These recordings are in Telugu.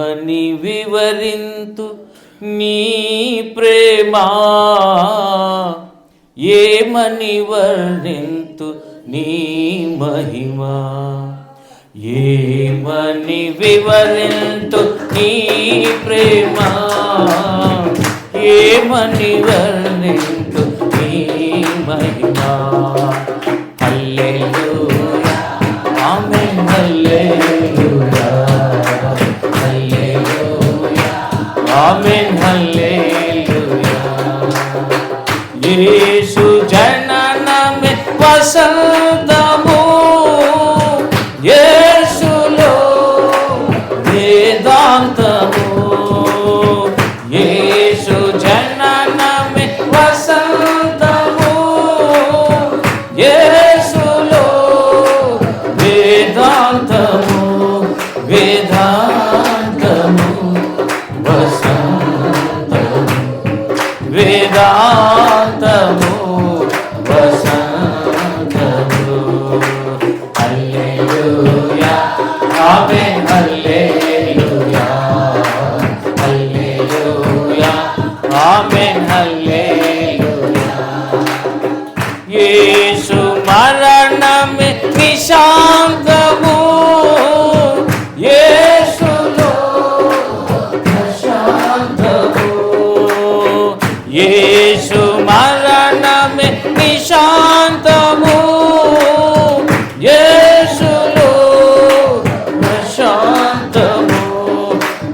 అని వివరింతు నీ ప్రేమా. ఏమని వర్ణింతు నీ మహిమా? ఏమని వివరింతు నీ ప్రేమా? ఏమని వర్ణింతు నీ మహిమా? అల్లెలు యేసు జననమే వసంతము. యేసులో వేదాంతము. యేసు జననమే వసంతము. యేసులో వేదాంతము. వేదా వేదాంతము వసంతము హల్లెలూయా. ఆమేన్ హల్లెలూయా. హల్లెలూయా. ఆమేన్ హల్లెలూయా. యేసు మరణమే నిశాంతము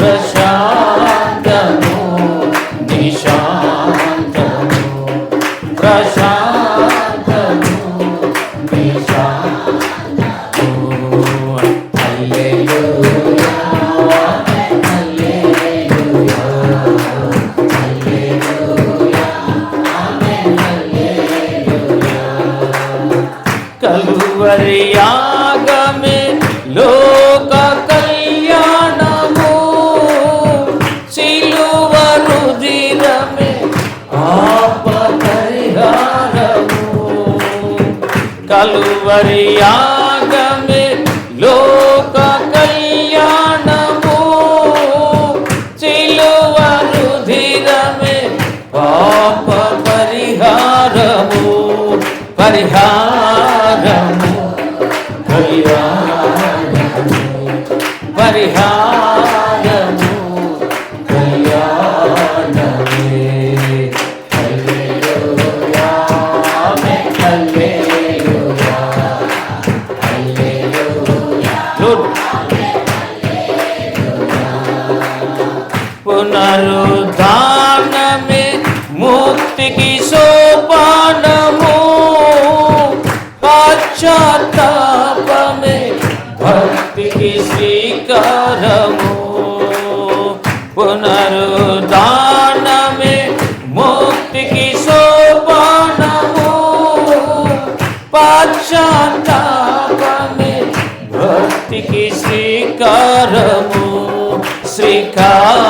ప్రశాంతము నిశాంతము. ప్రశాంతము నిశాంతము. హల్లెలూయా హల్లెలూయా హల్లెలూయా ఆమేన్ హల్లెలూయా. కలువరి యాగమే కలువరి యాగమే లోక కళ్యాణము సిలువ రుధిరమే పాప పరిహారము పరిహారము కళ్యాణము పరిహారము पुनरुद्धान में मुक्ति की सोपान पश्चाताप में भक्ति की स्वीकार पुनरुदान में मुक्ति की सोपान पश्चाताप में भक्ति की स्वीकार स्वीकार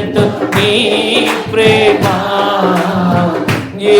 ప్రేమ ఏ